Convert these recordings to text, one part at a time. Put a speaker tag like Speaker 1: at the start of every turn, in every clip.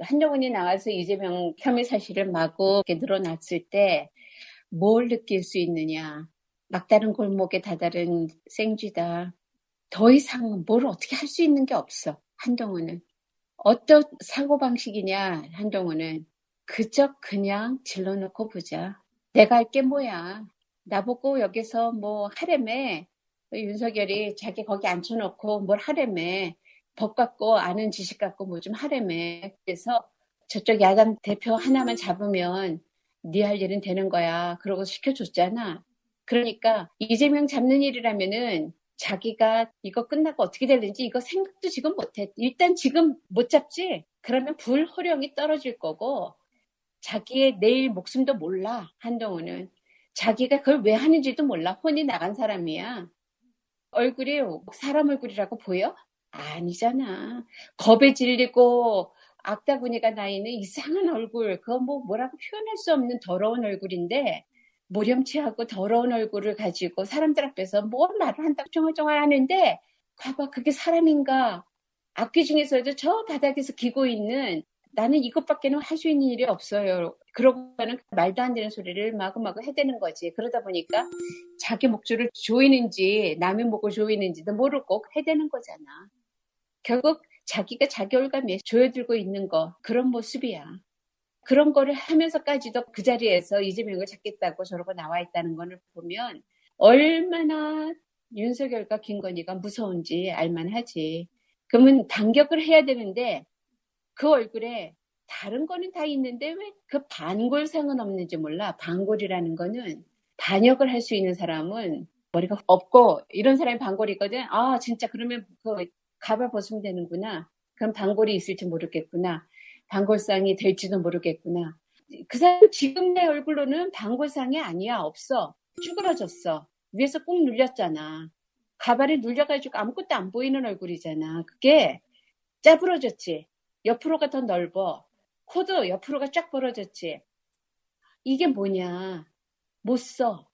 Speaker 1: 한동훈이 나와서 이재명 혐의 사실을 마구 늘어났을 때 뭘 느낄 수 있느냐. 막다른 골목에 다다른 생쥐다. 더 이상 뭘 어떻게 할 수 있는 게 없어. 한동훈은. 어떤 사고방식이냐, 한동훈은. 그저 그냥 질러놓고 보자. 내가 할 게 뭐야. 나보고 여기서 뭐 하래매. 윤석열이 자기 거기 앉혀놓고 뭘 하래매. 법 갖고 아는 지식 갖고 뭐 좀 하래매. 그래서 저쪽 야당 대표 하나만 잡으면 네 할 일은 되는 거야. 그러고 시켜줬잖아. 그러니까 이재명 잡는 일이라면은 자기가 이거 끝나고 어떻게 될는지 이거 생각도 지금 못해. 일단 지금 못 잡지? 그러면 불호령이 떨어질 거고 자기의 내일 목숨도 몰라. 한동훈은. 자기가 그걸 왜 하는지도 몰라. 혼이 나간 사람이야. 얼굴이 사람 얼굴이라고 보여? 아니잖아. 겁에 질리고 악다구니가 나 있는 이상한 얼굴. 그거 뭐 뭐라고 표현할 수 없는 더러운 얼굴인데 모렴치하고 더러운 얼굴을 가지고 사람들 앞에서 뭔 말을 한다고 정얼정얼 하는데 봐봐 그게 사람인가 악기 중에서도 저 바닥에서 기고 있는 나는 이것밖에는 할 수 있는 일이 없어요. 그러고는 말도 안 되는 소리를 마구마구 해대는 거지. 그러다 보니까 자기 목줄을 조이는지 남의 목을 조이는지도 모르고 해대는 거잖아. 결국 자기가 자기 올감에 조여들고 있는 거 그런 모습이야. 그런 거를 하면서까지도 그 자리에서 이재명을 찾겠다고 저러고 나와 있다는 거를 보면 얼마나 윤석열과 김건희가 무서운지 알만하지. 그러면 반격을 해야 되는데 그 얼굴에 다른 거는 다 있는데 왜 그 반골상은 없는지 몰라. 반골이라는 거는 반역을 할 수 있는 사람은 머리가 없고 이런 사람이 반골이거든. 아 진짜 그러면 그 가발 벗으면 되는구나. 그럼 반골이 있을지 모르겠구나. 반골상이 될지도 모르겠구나. 그 사람 지금 내 얼굴로는 반골상이 아니야. 없어. 쭈그러졌어. 위에서 꾹 눌렸잖아. 가발에 눌려가지고 아무것도 안 보이는 얼굴이잖아. 그게 짜부러졌지. 옆으로가 더 넓어. 코도 옆으로가 쫙 벌어졌지. 이게 뭐냐. 못 서.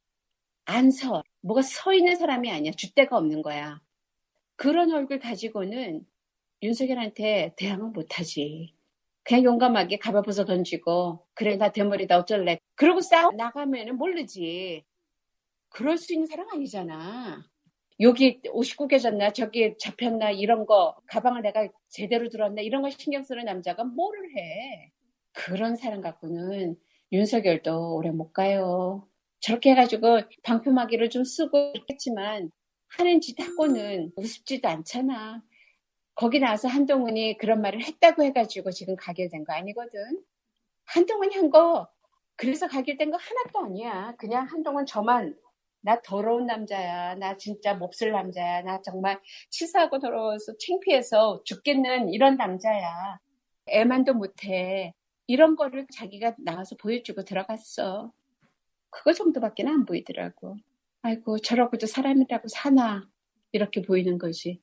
Speaker 1: 안 서. 뭐가 서 있는 사람이 아니야. 줏대가 없는 거야. 그런 얼굴 가지고는 윤석열한테 대항을 못하지. 그냥 용감하게 벗어 던지고 그래 나 대머리다 어쩔래. 그러고 싸워 나가면은 모르지. 그럴 수 있는 사람 아니잖아. 여기 옷이 구겨졌나 저기 잡혔나 이런 거 가방을 내가 제대로 들었나 이런 거 신경 쓰는 남자가 뭐를 해. 그런 사람 갖고는 윤석열도 오래 못 가요. 저렇게 해가지고 방패막이를 좀 쓰고 있겠지만 하는 짓 하고는 우습지도 않잖아. 거기 나와서 한동훈이 그런 말을 했다고 해가지고 지금 가게 된 거 아니거든. 한동훈이 한 거 그래서 가게 된 거 하나도 아니야. 그냥 한동훈 저만 나 더러운 남자야. 나 진짜 몹쓸 남자야. 나 정말 치사하고 더러워서 창피해서 죽겠는 이런 남자야. 애만도 못해. 이런 거를 자기가 나와서 보여주고 들어갔어. 그거 정도밖에 안 보이더라고. 아이고 저러고도 사람이라고 사나 이렇게 보이는 거지.